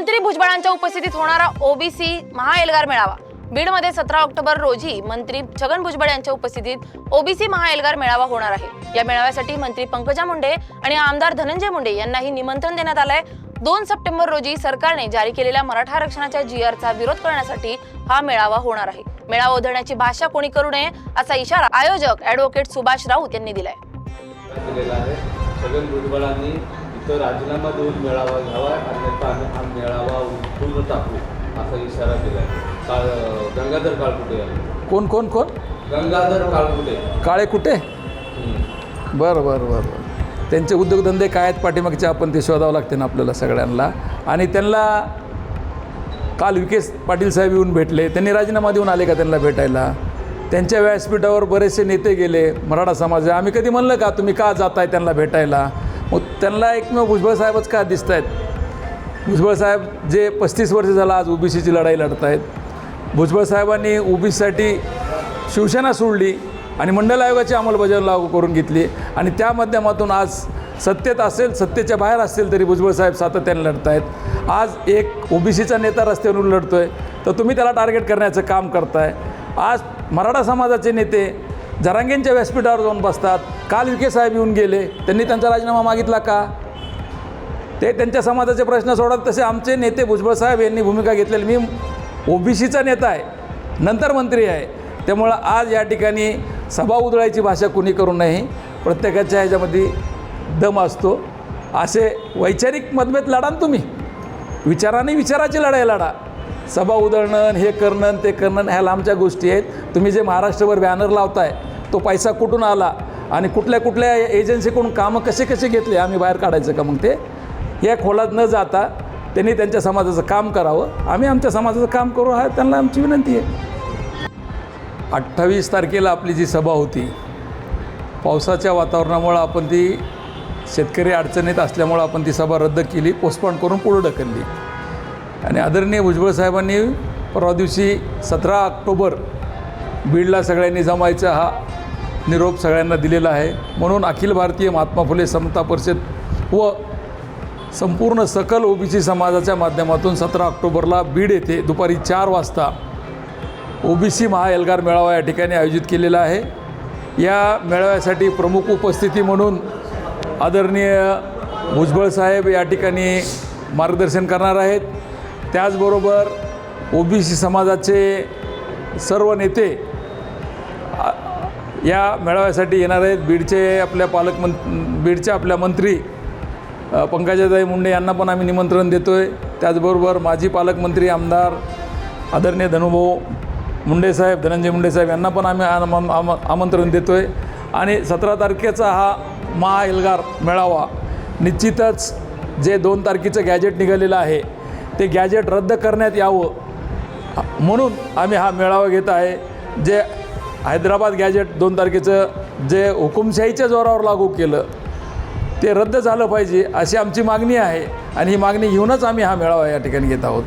मंत्री भुजबळांच्या उपस्थितीत होणारा ओबीसी महाएल्गार मेळावा. बीडमध्ये सतरा ऑक्टोबर रोजी मंत्री छगन भुजबळ यांच्या उपस्थितीत ओबीसी महाएल्गार मेळावा होणार आहे. या मेळाव्यासाठी मंत्री पंकजा मुंडे आणि आमदार धनंजय मुंडे यांनाही निमंत्रण देण्यात आलंय. दोन सप्टेंबर रोजी सरकारने जारी केलेल्या मराठा आरक्षणाच्या जी आरचा विरोध करण्यासाठी हा मेळावा होणार आहे. मेळावा उधळण्याची भाषा कोणी करू नये असा इशारा आयोजक ऍडव्होकेट सुभाष राऊत यांनी दिलाय. इथं राजीनामा देऊन मेळावा घ्यावा अन्यथा आम्ही हा मेळावा उठून टाकू असा इशारा दिला काळ गंगाधर काळकुटे यांनी. कोण कोण कोण? गंगाधर काळकुटे. काळे कुठे. बरं बरं बरं बरं. त्यांचे उद्योगधंदे काय आहेत पाठीमागचे? आपण ते शोधावं लागते ना आपल्याला सगळ्यांना. आणि त्यांना काल विकेस पाटील साहेब येऊन भेटले. त्यांनी राजीनामा देऊन आले का त्यांना भेटायला? त्यांच्या व्यासपीठावर बरेचसे नेते गेले मराठा समाज आम्ही कधी म्हणलं का तुम्ही का जाताय त्यांना भेटायला? मग त्यांना एकमेव भुजबळ साहेबच का दिसत आहेत भुजबळ साहेब जे पस्तीस वर्ष झालं आज ओबीसीची लढाई लढत आहेत भुजबळ साहेबांनी ओबीसीसाठी शिवसेना सोडली आणि मंडल आयोगाची अंमलबजावणी लागू करून घेतली आणि त्या माध्यमातून आज सत्तेत असेल सत्तेच्या बाहेर असतील तरी भुजबळ साहेब सातत्याने लढत आहेत आज एक ओबीसीचा नेता रस्त्यावरून लढतो आहे तर तुम्ही त्याला टार्गेट करण्याचं काम करताय. आज मराठा समाजाचे नेते जरांगेंच्या व्यासपीठावर जाऊन बसतात. काल विखे साहेब येऊन गेले. त्यांनी त्यांचा राजीनामा मागितला का? ते त्यांच्या समाजाचे प्रश्न सोडत तसे आमचे नेते भुजबळ साहेब यांनी भूमिका घेतलेली. मी ओबीसीचा नेता आहे. नंतर मंत्री आहे. त्यामुळं आज या ठिकाणी सभा उधळायची भाषा कुणी करू नये. प्रत्येकाच्या ह्याच्यामध्ये दम असतो. असे वैचारिक मतभेद लढा ना तुम्ही. विचाराने विचाराची लढाई लढा. सभा उधळणं हे करणं ते करणं ह्या लांबच्या गोष्टी आहेत. तुम्ही जे महाराष्ट्रभर बॅनर लावताय तो पैसा कुठून आला आणि कुठल्या कुठल्या एजन्सीकडून कामं कसे कसे घेतले आम्ही बाहेर काढायचं का मग ते? या खोलात न जाता त्यांनी त्यांच्या समाजाचं काम करावं. आम्ही आमच्या समाजाचं काम करू हा त्यांना आमची विनंती आहे. अठ्ठावीस तारखेला आपली जी सभा होती पावसाच्या वातावरणामुळं आपण ती शेतकरी अडचणीत असल्यामुळं आपण ती सभा रद्द केली पोस्टपॉन करून पुढं ढकलली. आणि आदरणीय भुजबळ साहेबांनी परवा दिवशी सतरा ऑक्टोबर बीडला सगळ्यांनी जमायचा हा निरोप सगळ्यांना दिलेला आहे. म्हणून अखिल भारतीय महात्मा फुले समता परिषद व संपूर्ण सकल ओबीसी समाजाच्या माध्यमातून सतरा ऑक्टोबरला बीड येथे दुपारी चार वाजता ओबीसी महाएल्गार मेळावा या ठिकाणी आयोजित केलेला आहे. या मेळाव्यासाठी प्रमुख उपस्थिती म्हणून आदरणीय भुजबळ साहेब या ठिकाणी मार्गदर्शन करणार आहेत. त्याचबरोबर ओबीसी समाजाचे सर्व नेते या मेळाव्यासाठी येणार आहेत बीडचे आपल्या पालकमं बीडच्या आपल्या मंत्री पंकजाताई मुंडे यांना पण आम्ही निमंत्रण देतो आहे त्याचबरोबर माजी पालकमंत्री आमदार आदरणीय धनुभाऊ मुंडे साहेब धनंजय मुंडे साहेब यांना पण आम्ही आम- आम- आम- आमंत्रण देतो आहे आणि सतरा तारखेचा हा महाएल्गार मेळावा निश्चितच जे दोन तारखेचं गॅजेट निघालेलं आहे ते गॅजेट रद्द करण्यात यावं. म्हणून आम्ही हा मेळावा घेत आहे. जे हैदराबाद गॅजेट दोन तारखेचं जे हुकुमशाहीच्या जोरावर लागू केलं ते रद्द झालं पाहिजे अशी आमची मागणी आहे आणि ही मागणी घेऊनच आम्ही हा मेळावा या ठिकाणी घेत आहोत.